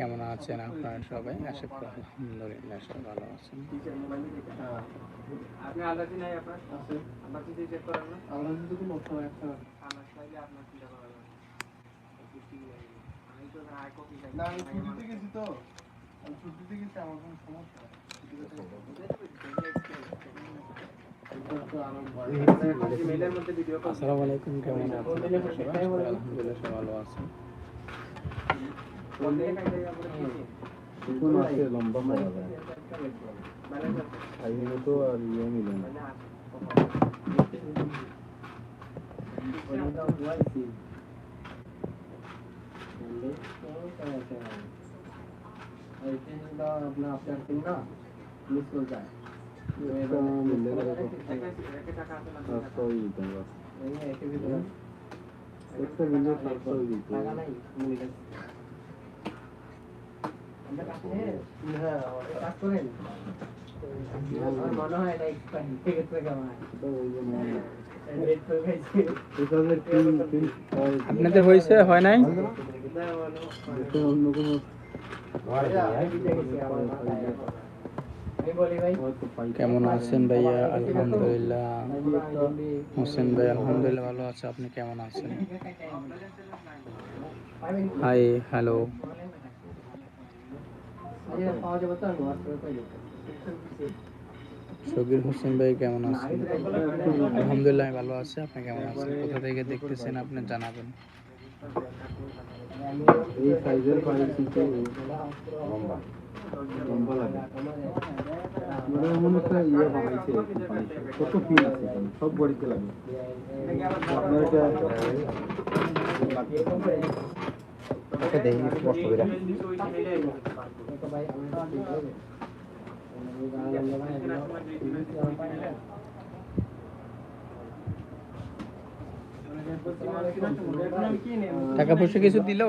কেমন আছেন আপনারা সবাই? আশা করি আলহামদুলিল্লাহ সবাই ভালো আছেন। মধ্যে আসসালামু আলাইকুম কেমন আছেন? আলহামদুলিল্লাহ সবাই ভালো আছেন। বলতে কাইতে আমরা কি এখন আছে লম্বা পাওয়া যায় ব্যালেন্স আছে খাইলে তো আর ইয়ে মিলে না মানে ওইটা হওয়াইছি। বললে তো তাই আছে। এই তিনটা আপনার আপনার তিনটা মিস আপনাদের হয়েছে? হয় নাই? অন্য কোনো কেমন আছেন ভাইয়া? আলহামদুলিল্লাহ। হোসেন ভাই আলহামদুলিল্লাহ ভালো আছে। আপনি কেমন আছেন? হাই হ্যালো পাই শকির হোসেন ভাই কেমন আছেন? আলহামদুলিল্লাহ আমি ভালো আছি। আপনি কেমন আছেন? কোথা থেকে দেখতেছেন আপনি? জানাবেন। এই সাইজের পাইপ লম্বা। লম্বা লাগে। মানে এমন একটা ইয়ে বানাইছে। কত পিন আছে সব বডিতে লাগে। আপনার এটা এটা দেখি স্পষ্ট করে। টাকা পয়সা কিছু দিলো?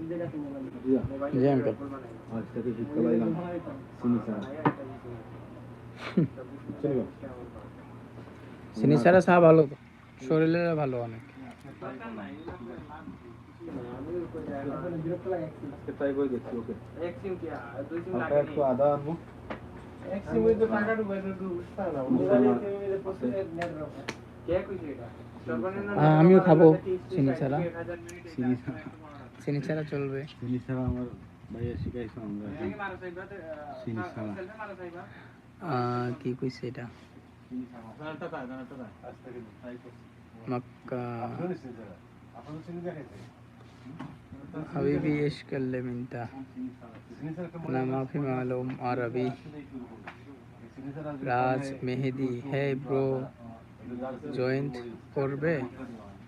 দিয়া জি আঙ্কেল আজ থেকে শিক্ষা পাইলাম চিনি ছাড়া চিনি ছাড়া চা ভালো তো শরীরে ভালো অনেক একটু আদা আনব আমিও খাব চিনি ছাড়া। চিনি ছাড়া। চিনি ছাড়া চলবে। চিনি ছাড়া আমার ভাইয়া শিখাইছো আমরা চিনি ছাড়া। কি কইছে এটা? মক্কা। হাবিবি ইশক মিনতা। না মাফি মালুম আরবি। Raj Mehedi hey bro joint করবে?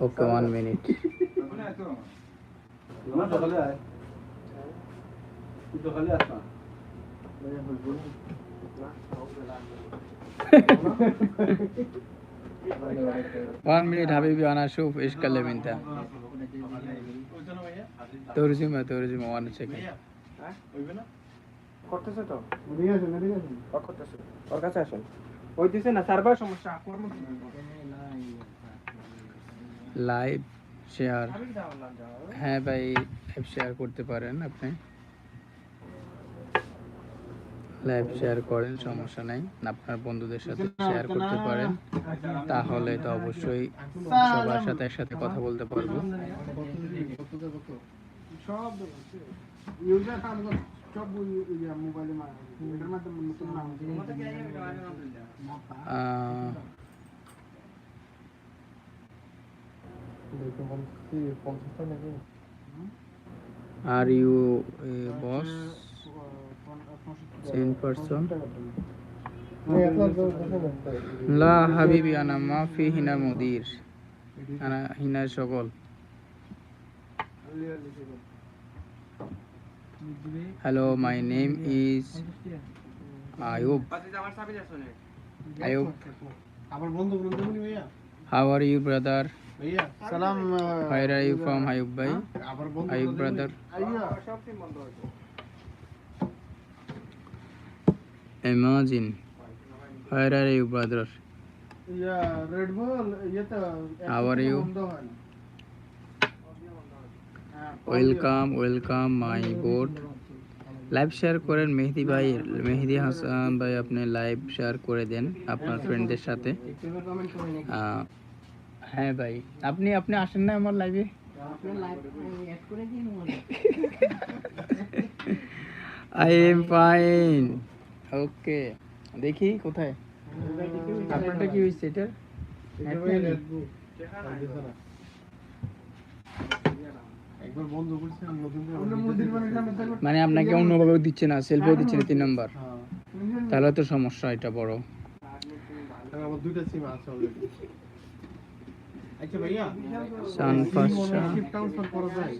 Okay one minute one minute Habibi अना शूफ इश कर ले मिनता तोरजिमा तोरजिमा वन सेकंड করতেছে তো ওদিকে আসুন ওদিকে আসুন করতেছে ওর কাছে আসুন ওই না সার্ভার সমস্যা লাইভ শেয়ার হ্যাঁ ভাই লাইভ শেয়ার করতে পারেন আপনি। লাইভ শেয়ার করেন সমস্যা নাই। আপনার বন্ধুদের সাথে শেয়ার করতে পারেন। তাহলে তো অবশ্যই সবার সাথে একসাথে কথা বলতে পারব। সব আর ইউ বস সেন পারসন লা হাবিবি আনা মাফি হিনা মুদির আনা হিনা সকল Hello, my name is Ayub. Ayub. How are you, brother? Salam. Where are you from, Ayub bhai? Ayub brother. Imagine. Where are you, brother? Yeah, Red Bull. How are you? Welcome welcome my boat live share করেন মেহেদি ভাই মেহেদি হাসান ভাই আপনি live share করে দেন আপনার ফ্রেন্ডদের সাথে। হ্যাঁ ভাই আপনি আপনি আসেন না আমার লাইভে আই এম ফাইন ওকে দেখি কোথায়? আপনারটা কি হয়েছে এটা? মানে সামনে থাকবো মানে আপনাকে অন্যভাবে দিচ্ছে না সেলফিও দিচ্ছে না তিন নম্বর হ্যাঁ তাহলে তো সমস্যা এটা বড় আমার দুইটা সিম আছে অলরেডি আচ্ছা ভাইয়া সান পাশা শিফট ট্রান্সফার করা যায়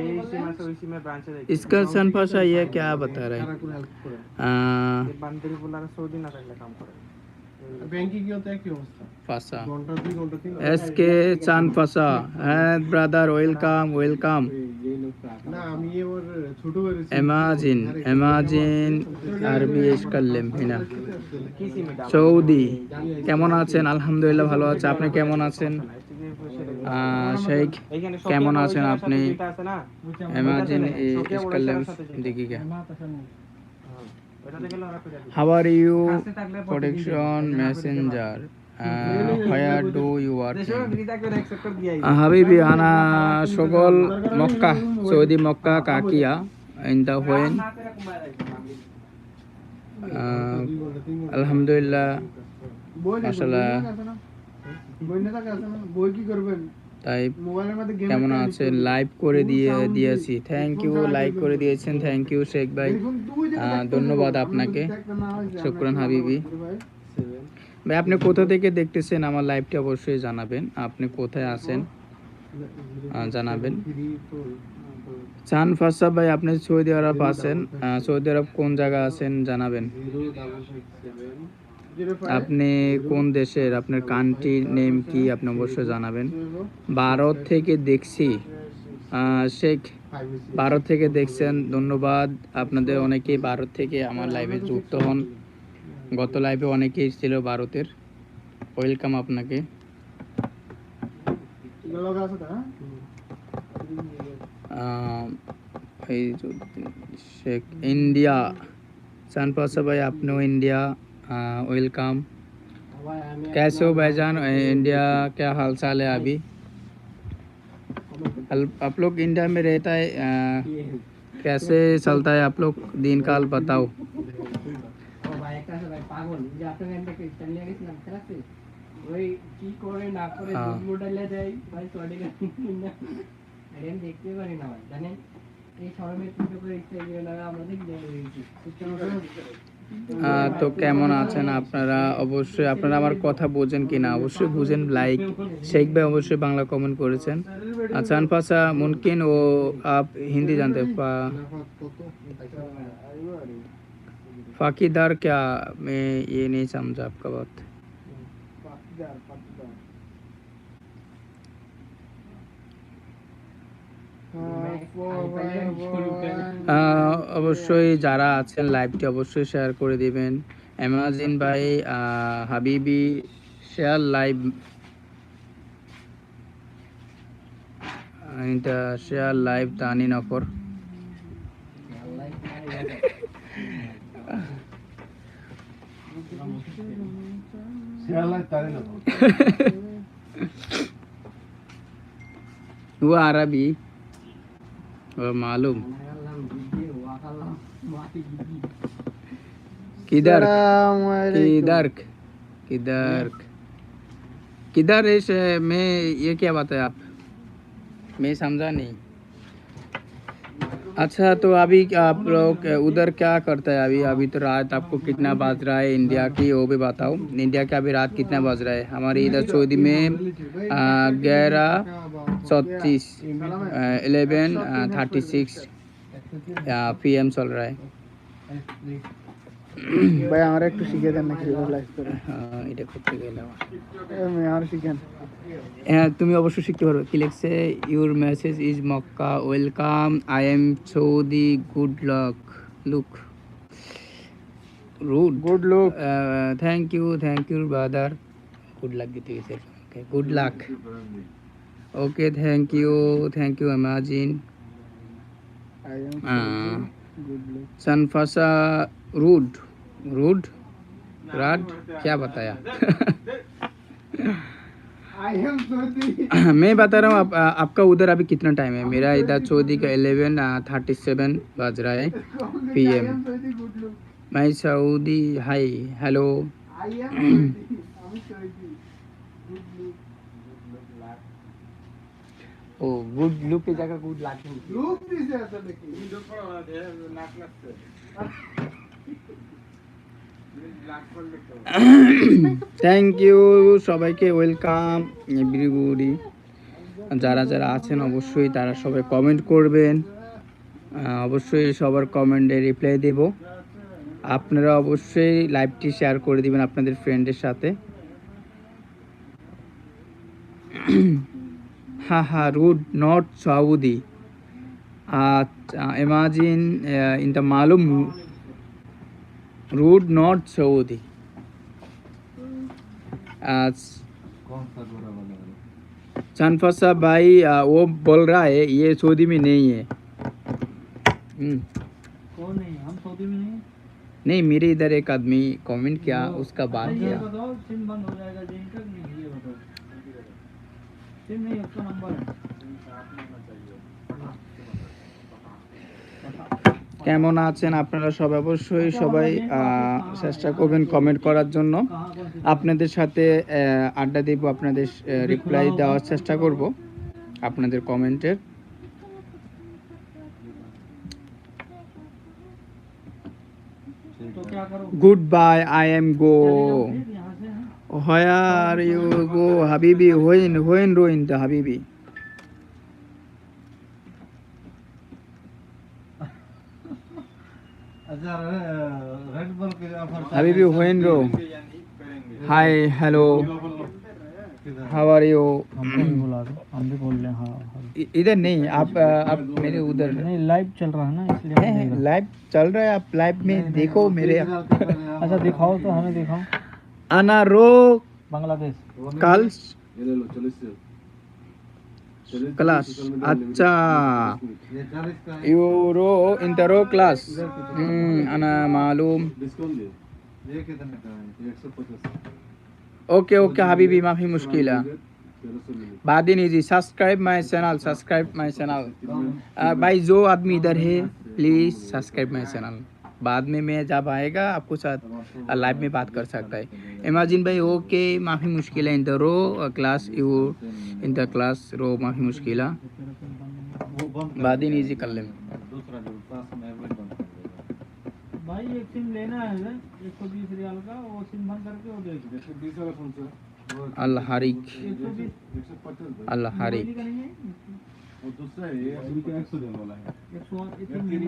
এই সিম আছে ওই সিমের ব্রাঞ্চে যাই इसका सन पाशा ये क्या बता रहा কারা है এস কে চান হ্যাঁ ব্রাদার ওয়েলকাম ওয়েলকাম। আরবি সৌদি কেমন আছেন? আলহামদুলিল্লাহ ভালো আছে। আপনি কেমন আছেন? শেখ কেমন আছেন আপনি? Imagine how are you protection messenger where do you are হাবিবি আনা সকল মক্কা সৌদি মক্কা কাকিয়া ইন দা হোয়েন আলহামদুলিল্লাহ আসলে বই কি করবেন? তাই কেমন আছেন লাইভ করে দিয়ে দিয়েছি। থ্যাংক ইউ লাইক করে দিয়েছেন। থ্যাংক ইউ শেখ ভাই। ধন্যবাদ আপনাকে। শুক্রান হাবিবি। ভাই আপনি কোথা থেকে দেখতেছেন? আমার লাইভটি অবশ্যই জানাবেন। আপনি কোথায় আছেন? জানাবেন। চান ফাসা ভাই আপনি সৌদি আরব আছেন। সৌদি আরব কোন জায়গা আছেন? জানাবেন। আপনি কোন দেশের? আপনার কান্ট্রি নেম কি? আপনি অবশ্যই জানাবেন। ভারত থেকে দেখছি শেখ, ভারত থেকে দেখছেন। ধন্যবাদ। আপনাদের অনেকেই ভারত থেকে আমার লাইভে যুক্ত হন। গত লাইভে অনেকেই ছিল ভারতের। ওয়েলকাম আপনাকে। শেখ ইন্ডিয়া সানপাসা ভাই, আপনিও ইন্ডিয়া इंडिया वेलकम कैसे हो भाईजान? इंडिया क्या हाल चाल है अभी? आप लोग इंडिया में रहता है? अ, कैसे चलता है आप लोग? दिन काल बताओ ভাই একটা আছে ভাই পাগল যে আপনার একটা ক্রিস্টান নিয়ে গেছিলাম খেলাতে ওই কি করে না করে হ্যাঁ। দুধ মোটাইলে দেয় ভাই সরি না আরে আমি দেখতে পারি না ভাই জানেন এই শরমের পুজো করে ইচ্ছা গিয়ে না আমরা দেখি গেছি আহ, তো কেমন আছেন আপনারা অবশ্যই আপনারা আমার কথা বোঝেন কিনা অবশ্যই বুঝেন লাইক শেখ ভাই অবশ্যই বাংলা কমেন্ট করেছেন আচান পাশা মুমকিন ও আপ হিন্দি জানতে পা फाकीदार क्या मैं ये नहीं समझा आपका बात অবশ্যই যারা আছেন লাইভটি অবশ্যই শেয়ার করে দিবেন। অ্যামাজিন ভাই হাবিবি শেয়ার লাইভ এটা শেয়ার লাইভ তানিন নকর। ও আরবি। मालूम। किधर? किधर? किधर? किधर इस, मैं, ये क्या बात है आप? मैं समझा नहीं। अच्छा तो अभी आप लोग उधर क्या करते हैं? अभी अभी तो रात आपको कितना बज रहा है? इंडिया की वो भी बताओ। इंडिया का अभी रात कितना बज रहा है? हमारे इधर सऊदी में ग्यारह चौतीस eleven thirty six P M चल रहा है। ভাই আমার একটু শিখে দেন না কীভাবে লাইভ করে? হ্যাঁ, এটা করতে গেলে আমার। আর শিখেন। হ্যাঁ তুমি অবশ্যই শিখতে পারবে। কি লিখছে? Your message is Mecca. Welcome I am Saudi good lock look rude good look thank you thank you brother good luck দিতে গেছে good luck okay thank you thank you imagine I am rude rod क्या बताया? मैं बता रहा हूँ आप, आपका उधर अभी कितना टाइम है? मेरा इधर चौधरी का एलेवन थर्टी सेवन बज रहा है पी एम मैं Saudi hi hello oh good look की जगह good luck look thank you সবাইকে ওয়েলকাম এভরিবডি যারা যারা আছেন, অবশ্যই তারা সবাই কমেন্ট করবেন। অবশ্যই সবার কমেন্টে রিপ্লাই দেব। আপনারা অবশ্যই লাইভটি শেয়ার করে দিবেন আপনাদের ফ্রেন্ডের সাথে। হা হা রুড নট সাউদি আচ্ছা ইমাজিন ইন দ্য মালুম रूड नॉट सऊदी। आज कौन सा गोरा वाला वाला चनफसा भाई आ, वो बोल रहा है ये सऊदी में नहीं है। हम्म, कौन नहीं हम सऊदी में नहीं नहीं मेरे इधर एक आदमी कमेंट किया उसका बात किया। बताओ सिम बंद हो जाएगा नहीं ये नहीं उसका नंबर है। কেমন আছেন আপনারা সব? অবশ্যই সবাই চেষ্টা করবেন কমেন্ট করার জন্য। আপনাদের সাথে আড্ডা দেব, আপনাদের রিপ্লাই দেওয়ার চেষ্টা করব আপনাদের কমেন্টের good bye I am go where you go হাবিবি হইন হইন রোইন দ্য হাবিবি when ro? Hi, hello. How are you? बुला दो हम भी बोल रहे हैं हाँ इधर नहीं आप आप मेरे उधर। नहीं लाइव चल रहा है ना इसलिए लाइव चल रहा है आप लाइव में देखो मेरे अच्छा दिखाओ तो हमें दिखाओ। अना रो बांग्लादेश। कल ये ले लो चलो इससे चलो क्लास। अच्छा। Your intro class. अना मालूम। है ओके ओके, हबीबी, माफ़ी मुश्किल है। सौ मिले बादिन easy subscribe my channel subscribe my channel भाई, जो आदमी इधर है प्लीज़ सब्सक्राइब माय चैनल बाद में मैं जब आएगा आपको साथ लाइव में बात कर सकता है इमाजिन भाई ओके माफ़ी मुश्किल है in the row class you in the class row माफ़ी मुश्किल है बाद ही नहीं कर लें भाई एक सिम लेना है एक सौ बीस रियाल का वो सिम बंद करके वो देख बीस फ़ोन और दूसरा है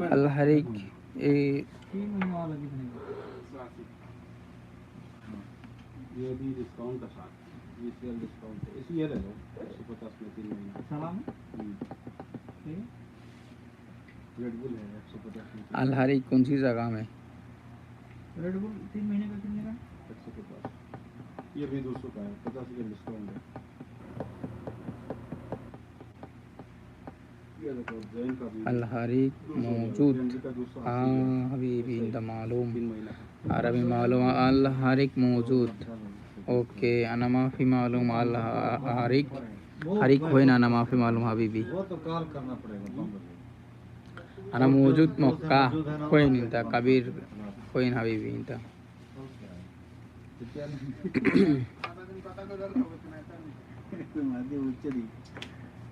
अल्लाह हरिक ये अभी डिस्काउंट का साथ ये सेल डिस्काउंट है। इसी ये ले एक सौ पचास में तीन महीने। सलाम हम्म। है एक सौ पचास में कौन सी जगह में? रेड बुल तीन महीने का कितने का? एक सौ पचास। ये भी दो सौ का है पचास का डिस्काउंट है। الحريق موجود हाँ حبيبي انت معلوم عربي معلوم الحريق موجود اوكي انا ما في معلوم الحريق حريق هو انا ما في معلوم حبيبي انا موجود مكة وين انت كبير وين حبيبي انت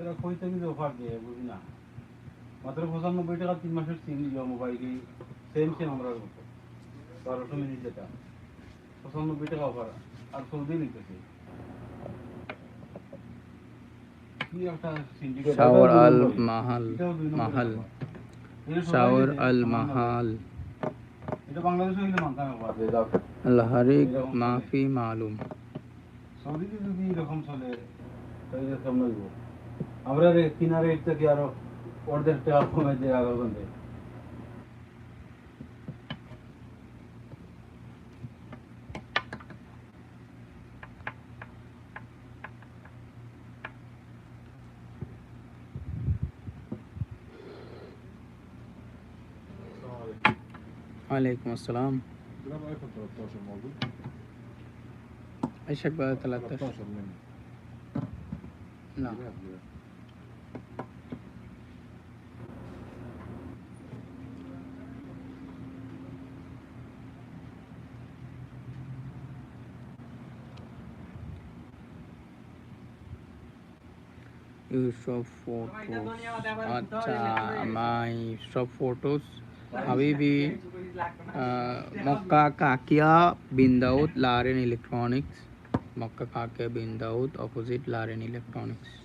এরা কই থেকে যে অফার দেয় বুঝি না? মাত্র পঁচানব্বই টাকা তিন মাসের সিম দিও মোবাইলে সেম সেম আমরা বারোশো মিনিট যেটা পঁচানব্বই টাকা অফার আর সৌদি নিতেছে। শাওর আল মাহাল মাহাল। শাওর আল মাহাল। আলহারিক মাফি মালুম। সৌদিতে যদি এরকম চলে তাহলে কেমন ಅವರೇ ಕಿನಾರೆ ಇರ್ತಕ್ಕೆ ಯಾರೋ ಹೊಡೆದಷ್ಟು ಅಪಮಧ್ಯ ಆಗೋದೊಂದೇ वालेकुम अस्सलाम अशक बात ना use of photos acha my shop photos habibi uh, mokka kakia bin daud laren electronics mokka kakia bin daud opposite laren electronics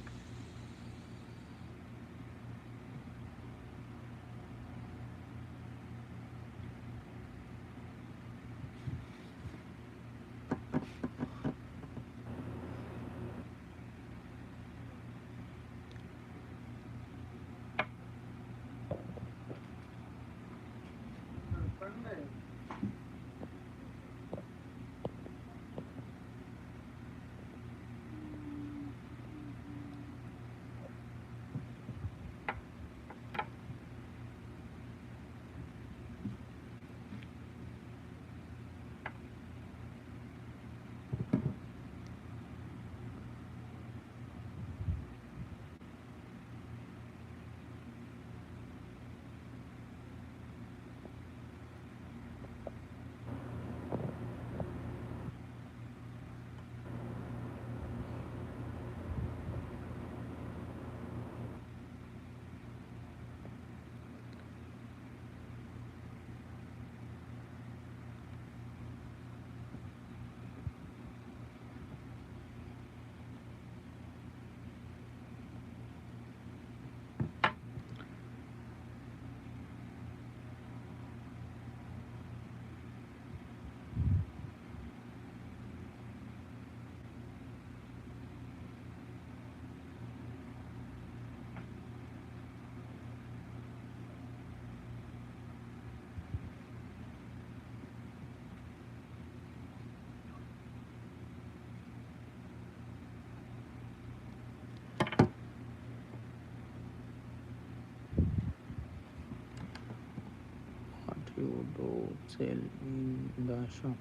sell in the shop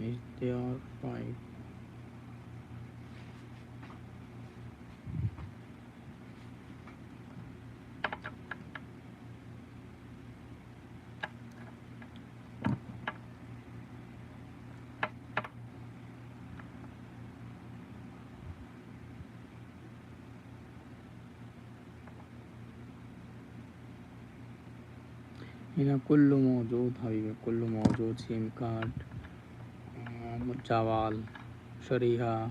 is there right هنا كله موجود حبيبي كله موجود سيم كارد آه، جوال شريحة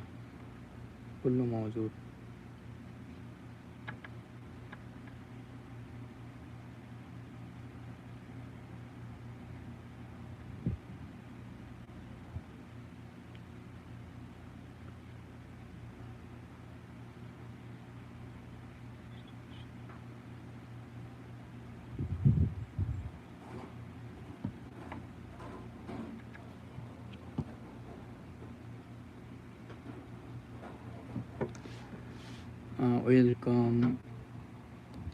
كله موجود welcome.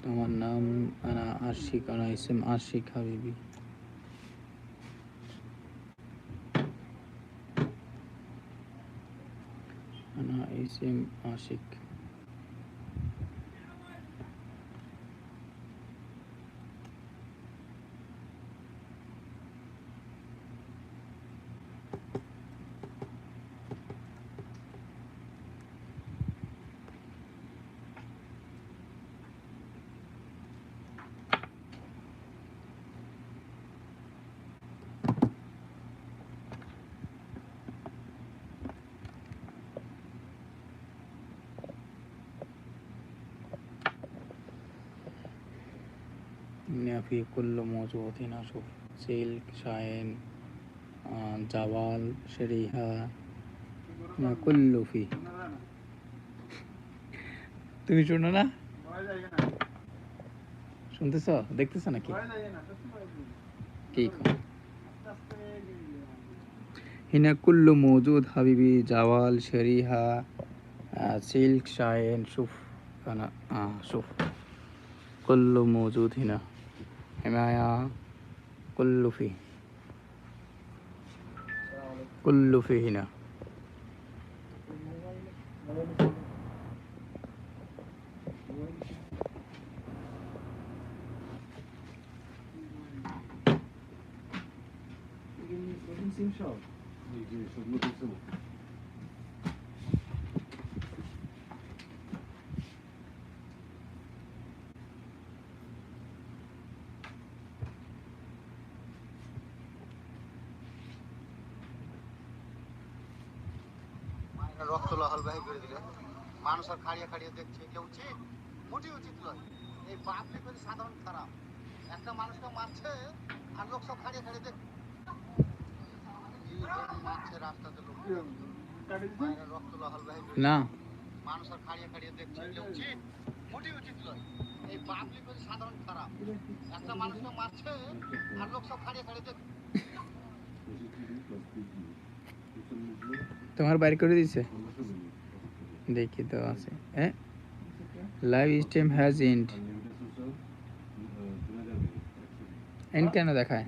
আমার নাম আনা আশিক আনা ইসেম আশিক হাবিবি। আনা ইসেম আশিক। في كل موجود هنا شوف سلك شاين آه، جوال شريحة ما كله فيه তুমি শোনো না শুনতেছ দেখতেছ নাকি কি কও? هنا كل موجود حبيبي جوال شريحة آه، سلك شاين شوف أنا آه حماية كل فيه كل فيه هنا. মায়েরা রক্ত লাহালবাহী করে দিলে। মানুষ আর খাড়িয়ে খাড়িয়ে দেখছে এটা উচিত মোটেই উচিত নয়। এই পাবলিক হচ্ছে সাধারণ খারাপ। একটা মানুষকে মারছে আর লোক সব খাড়িয়ে খাড়িয়ে দেখ মারছে রাস্তাতে লোক। রক্ত লাহালবাহী করে না। মানুষ আর খাড়িয়ে খাড়িয়ে দেখছে এটা উচিত মোটেই উচিত নয়। এই পাবলিক হচ্ছে সাধারণ খারাপ। একটা মানুষকে মারছে আর লোক সব খাড়িয়ে খাড়িয়ে দেখ তোমার বাইর করে দিছে দেখি তো আছে হ্যাঁ live stream has end end কেন দেখায়